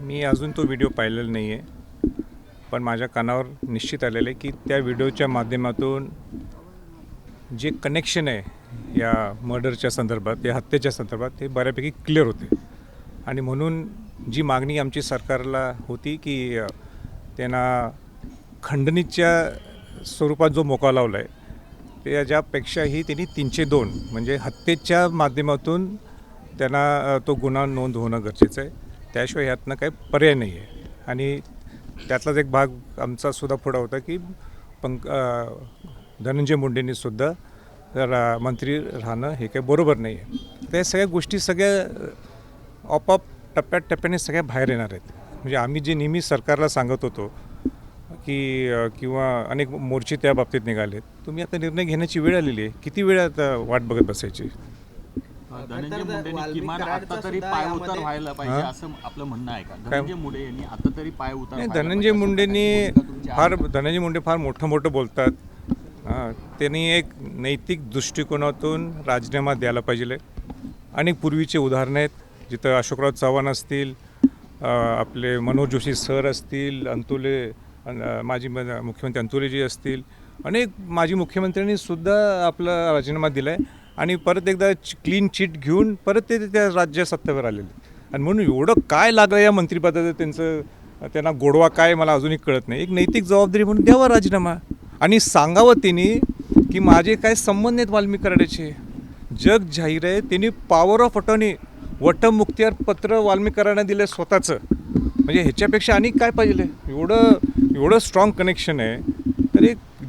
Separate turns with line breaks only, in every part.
मी अजून तो व्हिडिओ पाहिलेला नाही आहे पण माझ्या कानावर निश्चित आलेलं आहे की त्या व्हिडिओच्या माध्यमातून जे कनेक्शन आहे या मर्डरच्या संदर्भात या हत्येच्या संदर्भात ते बऱ्यापैकी क्लिअर होते. आणि म्हणून जी मागणी आमची सरकारला होती की त्यांना खंडणीच्या स्वरूपात जो मोका लावला आहे त्याच्यापेक्षाही त्यांनी तीनशे दोन म्हणजे हत्येच्या माध्यमातून त्यांना तो गुन्हा नोंद होणं गरजेचं आहे. त्याशिवाय ह्यातनं काही पर्याय नाही आहे. आणि त्यातलाच एक भाग आमचा सुद्धा पुढा होता की पंक धनंजय मुंडेंनी सुद्धा रा मंत्री राहणं हे काही बरोबर नाही आहे. त्या सगळ्या गोष्टी सगळ्या आपोआप टप्प्यात टप्प्याने सगळ्या बाहेर येणार आहेत. म्हणजे आम्ही जे नेहमी सरकारला सांगत होतो की किंवा अनेक मोर्चे त्या बाबतीत निघालेत. तुम्ही आता निर्णय घेण्याची वेळ आलेली आहे. किती वेळ आता वाट बघत बसायची?
धनंजय मुंडेंनी किमान आता तरी पाय उतार व्हायला पाहिजे
हां?
असं आपलं म्हणणं आहे का? धनंजय मुंडे यांनी आता तरी पाय उतार
धनंजय मुंडेंनी फार? धनंजय मुंडे फार मोठं मोठं बोलतात. हां त्यांनी एक नैतिक दृष्टिकोनातून राजीनामा द्यायला पाहिजे. अनेक पूर्वीचे उदाहरणं आहेत जिथं अशोकराव चव्हाण असतील आपले मनोज जोशी सर असतील अंतुले माजी मुख्यमंत्री अंतुलेजी असतील अनेक माजी मुख्यमंत्र्यांनी सुद्धा आपला राजीनामा दिला आहे आणि परत एकदा क्लीन चिट घेऊन परत ते त्या राज्य सत्तेवर आलेले. आणि म्हणून एवढं काय लागलं या मंत्रिपदाचं त्यांचं त्यांना गोडवा काय मला अजूनही कळत नाही. एक नैतिक जबाबदारी म्हणून द्यावा राजीनामा. आणि सांगावं त्यांनी की माझे काय संबंध आहेत वाल्मिक कराडाचे जग जाहीर आहे त्यांनी पॉवर ऑफ अटॉर्नी वटमुक्त्यार पत्र वाल्मिक कराडाने दिलं स्वतःचं. म्हणजे ह्याच्यापेक्षा आणि काय पाहिजे? एवढं एवढं स्ट्रॉंग कनेक्शन आहे.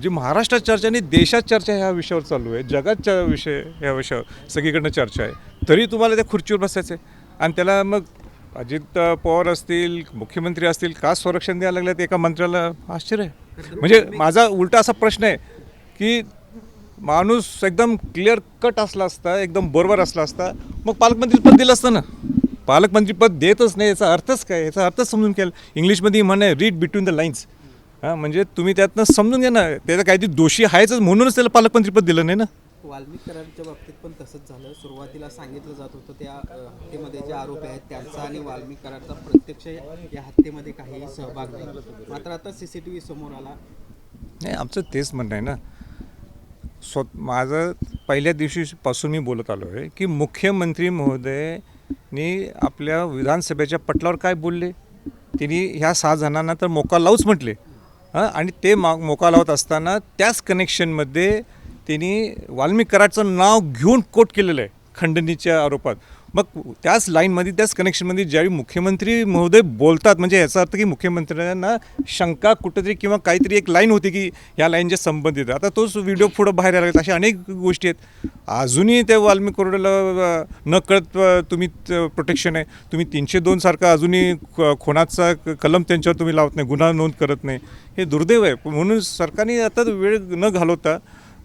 जी महाराष्ट्रात चर्चा आणि देशात चर्चा ह्या विषयावर चालू आहे जगात विषय ह्या विषयावर सगळीकडनं चर्चा आहे. तरी तुम्हाला त्या खुर्चीवर बसायचं आहे आणि त्याला मग अजित पवार असतील मुख्यमंत्री असतील का संरक्षण द्यायला लागलं एका मंत्र्याला? आश्चर्य आहे. म्हणजे माझा उलटा असा प्रश्न आहे की माणूस एकदम क्लिअर कट असला असता एकदम बरोबर असला असता मग पालकमंत्रीपद दिलं असतं ना? पालकमंत्रीपद देतच नाही याचा अर्थच काय? याचा अर्थच समजून केलं इंग्लिशमध्ये म्हणे रीड बिटवीन द लाईन्स हां म्हणजे तुम्ही त्यातनं समजून घ्या ना त्याचा काहीतरी दोषी आहेच म्हणूनच त्याला पालकमंत्रीपद दिलं नाही ना?
वाल्मिक कराडच्या बाबतीत पण तसंच झालं. सुरुवातीला सांगितलं जात होतं त्या हत्येमध्ये जे आरोपी आहेत त्यांचा आणि वाल्मिक कराडचा प्रत्यक्ष या हत्येमध्ये काही सहभाग नाही. मात्र आता सीसीटीव्ही समोर आला.
नाही आमचं तेच म्हणणं आहे ना. स्व माझं पहिल्या दिवशीपासून मी बोलत आलो आहे की मुख्यमंत्री महोदयनी आपल्या विधानसभेच्या पटलावर काय बोलले? त्यांनी ह्या सहा जणांना तर मोका लावूच म्हटले. हां आणि ते मा मोका लावत असताना त्याच कनेक्शनमध्ये त्यांनी वाल्मिक कराडचं नाव घेऊन कोट केलेलं आहे खंडणीच्या आरोपात. मग त्याच लाईनमध्ये त्याच कनेक्शनमध्ये ज्यावेळी मुख्यमंत्री महोदय बोलतात म्हणजे याचा अर्थ की मुख्यमंत्र्यांना शंका कुठंतरी किंवा काहीतरी एक लाईन होती की या लाईनच्या संबंधित. आता तोच व्हिडिओ पुढं बाहेर आला अशा अनेक गोष्टी आहेत. अजूनही त्या वाल्मी कोरडेला न कळत तुम्ही प्रोटेक्शन आहे. तुम्ही तीनशे दोन सारखा अजूनही क- कलम त्यांच्यावर तुम्ही लावत नाही गुन्हा नोंद करत नाही. हे दुर्दैव आहे. म्हणून सरकारने आता वेळ न घालवता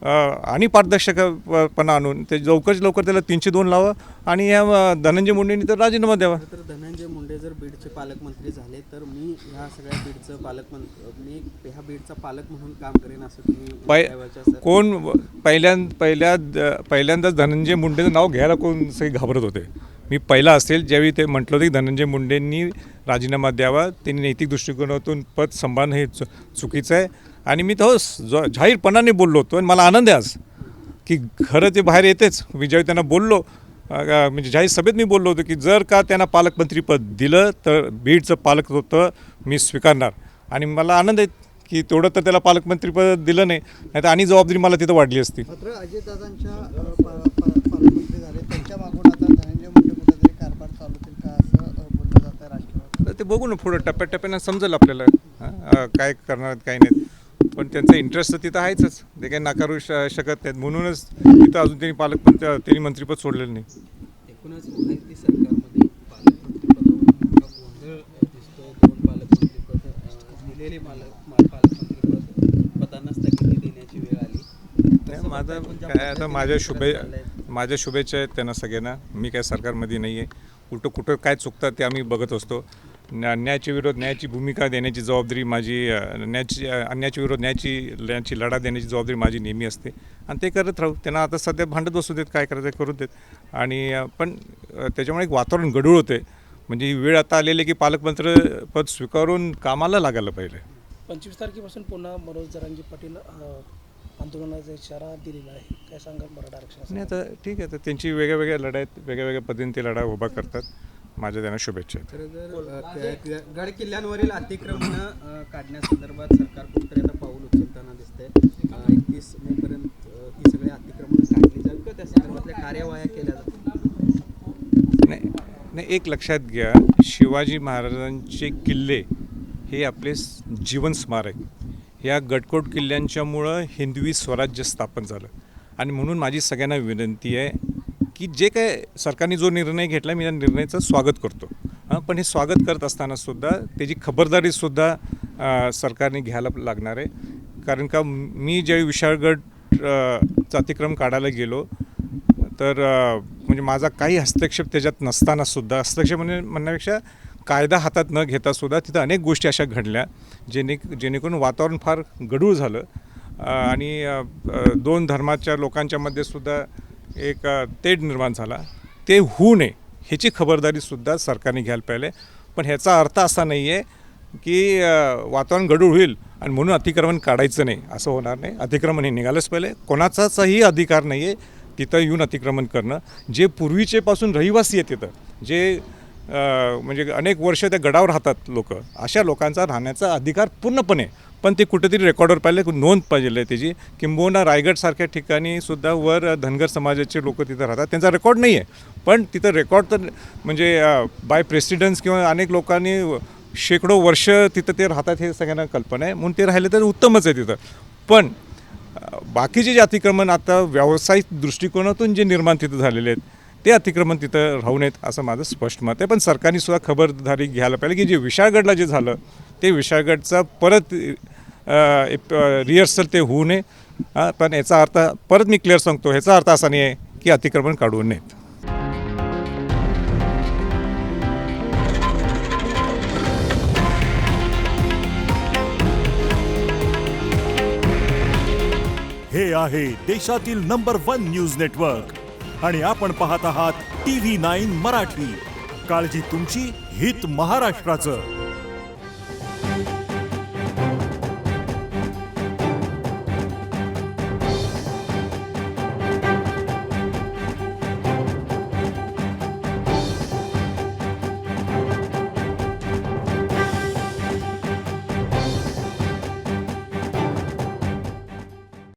आणि पारदर्शकपणा आणून ते लवकरच लवकर त्याला तीनशे दोन लावा आणि या धनंजय मुंडेंनी तर राजीनामा द्यावा.
तर धनंजय मुंडे जर बीडचे पालकमंत्री झाले तर मी ह्या सगळ्या बीडचं पालकमंत्री मी ह्या बीडचा पालक म्हणून काम करेन असं तुम्ही
पै कोण पहिल्यां पहिल्या पहिल्यांदाच धनंजय मुंडेचं नाव घ्यायला कोण सगळे घाबरत होते. मी पहिला असेल ज्यावेळी ते म्हटलं होतं की धनंजय मुंडेंनी राजीनामा द्यावा त्यांनी नैतिक दृष्टिकोनातून पद संभाळणं हे चु चुकीचं आहे. आणि मी तो ज जाहीरपणाने बोललो होतो आणि मला आनंद आहे आज की खरं ते बाहेर येतेच. मी ज्यावेळी त्यांना बोललो म्हणजे जाहीर सभेत मी बोललो होतो की जर का त्यांना पालकमंत्रीपद दिलं तर बीडचं पालक होतं मी स्वीकारणार. आणि मला आनंद आहे की तेवढं तर त्याला पालकमंत्रीपद दिलं नाही नाही तर आणि जबाबदारी मला तिथं वाढली असती. ते बघू ना पुढं टप्प्याटप्प्यानं समजेल आपल्याला काय करणार काय नाही पण त्यांचा इंटरेस्ट तर तिथं आहेच ते काही नाकारू श शकत नाहीत. म्हणूनच तिथं अजून त्यांनी पालकमंत्री त्यांनी मंत्रीपद सोडलेलं नाही.
एकूणच महायुती सरकारमध्ये पालकमंत्रीपदावर मोठा गोंधळ दिसतोय दोन पालकमंत्रीपद अ, दिलेले पालक मा- पालकमंत्रीपद पदांना स्थगिती देण्याची वेळ आली?
नाही,
तसं
माझं काय आता माझ्या शुभे माझ्या शुभेच्छा आहेत त्यांना सगळ्यांना. मी काय सरकारमध्ये नाही आहे उलटं कुठं काय चुकतात ते आम्ही बघत असतो. न्या- अन्यायाच्या विरोध न्यायाची भूमिका देण्याची जबाबदारी माझी न्यायाची अन्यायाच्या विरोध न्यायाची न्यायाची लढा देण्याची जबाबदारी माझी नेहमी असते. आणि ते करत राहू. त्यांना आता सध्या भांडत बसू देत काय करायचं करू देत. आणि पण त्याच्यामुळे एक वातावरण गढूळ होते म्हणजे वेळ आता आलेली की पालकमंत्री पद स्वीकारून कामाला लागायला पाहिजे.
पंचवीस तारखेपासून पुन्हा मनोज जरांगे पाटील आंदोलनाचा इशारा दिलेला आहे. काय सांगाल मराठा
आणि
आरक्षणासाठी
आता ठीक आहे. तर त्यांची वेगळ्या वेगळ्या लढाई आहेत वेगळ्या वेगळ्या पद्धतीने ते लढा उभा करतात. माझ्या त्यांना शुभेच्छा आहेत.
तर अ, गड किल्ल्यांवरील अतिक्रमण काढण्यासंदर्भात सरकार कुठेतरी आता पाऊल उचलताना दिसतंय. एकतीस मे पर्यंत ही सगळी अतिक्रमण काढली जाईल का? त्या संदर्भातल्या कार्यवाह्या केल्या जातील
नाही नाही एक लक्षात घ्या शिवाजी महाराजांचे किल्ले हे आपले स- जीवन स्मारक. ह्या गडकोट किल्ल्यांच्यामुळं हिंदवी स्वराज्य स्थापन झालं. आणि म्हणून माझी सगळ्यांना विनंती आहे की जे काय सरकारने जो निर्णय घेतला मी या निर्णयाचं स्वागत करतो. हां पण हे स्वागत करत असतानासुद्धा त्याची खबरदारीसुद्धा सरकारने घ्यायला लागणार आहे. कारण का मी ज्यावेळी विशाळगड चा अतिक्रम काढायला गेलो तर म्हणजे माझा काही हस्तक्षेप त्याच्यात नसतानासुद्धा हस्तक्षेप म्हणजे म्हणण्यापेक्षा कायदा हातात न घेता सुद्धा तिथं अनेक गोष्टी अशा घडल्या जेणे जेणेकरून वातावरण फार गढूळ झालं. आणि दोन धर्माच्या लोकांच्यामध्ये सुद्धा एक तेढ निर्माण झाला. ते होऊ नये ह्याची खबरदारीसुद्धा सरकारने घ्यायला पाहिजे पण ह्याचा अर्थ असा नाही आहे की वातावरण गडूळ होईल आणि म्हणून अतिक्रमण काढायचं नाही असं होणार नाही. अतिक्रमण हे निघालंच पहिले. कोणाचाही अधिकार नाही आहे तिथं येऊन अतिक्रमण करणं. जे पूर्वीचेपासून रहिवासी आहेत तिथं जे म्हणजे अनेक वर्ष त्या गडावर राहतात लोक अशा लोकांचा राहण्याचा अधिकार पूर्णपणे पण ते कुठेतरी रेकॉर्डवर पाहिले नोंद पाहिजे त्याची किंबहुना रायगडसारख्या ठिकाणी सुद्धा वर धनगर समाजाचे लोक तिथं राहतात. त्यांचा रेकॉर्ड नाही आहे पण तिथं रेकॉर्ड तर म्हणजे बाय प्रेसिडन्स किंवा अनेक लोकांनी शेकडो वर्ष तिथं ते राहतात हे सगळ्यांना कल्पना आहे. म्हणून ते राहिले तर उत्तमच आहे तिथं. पण बाकीचे जे अतिक्रमण आता व्यावसायिक दृष्टिकोनातून जे निर्माण तिथं झालेले आहेत ते अतिक्रमण तिथं राहू नयेत असं माझं स्पष्ट मत आहे. पण सरकारने सुद्धा खबरदारी घ्यायला पाहिजे की जे विशाळगडला जे झालं ते विशाळगडचा परत रिहर्सल ते होऊ नये. पण याचा अर्थ परत मी क्लिअर सांगतो ह्याचा अर्थ असा नाही आहे की अतिक्रमण काढू नयेत.
हे आहे देशातील नंबर वन न्यूज नेटवर्क आणि आपण पाहत आहात टी व्ही नाईन मराठी. काळजी तुमची हित महाराष्ट्राचं.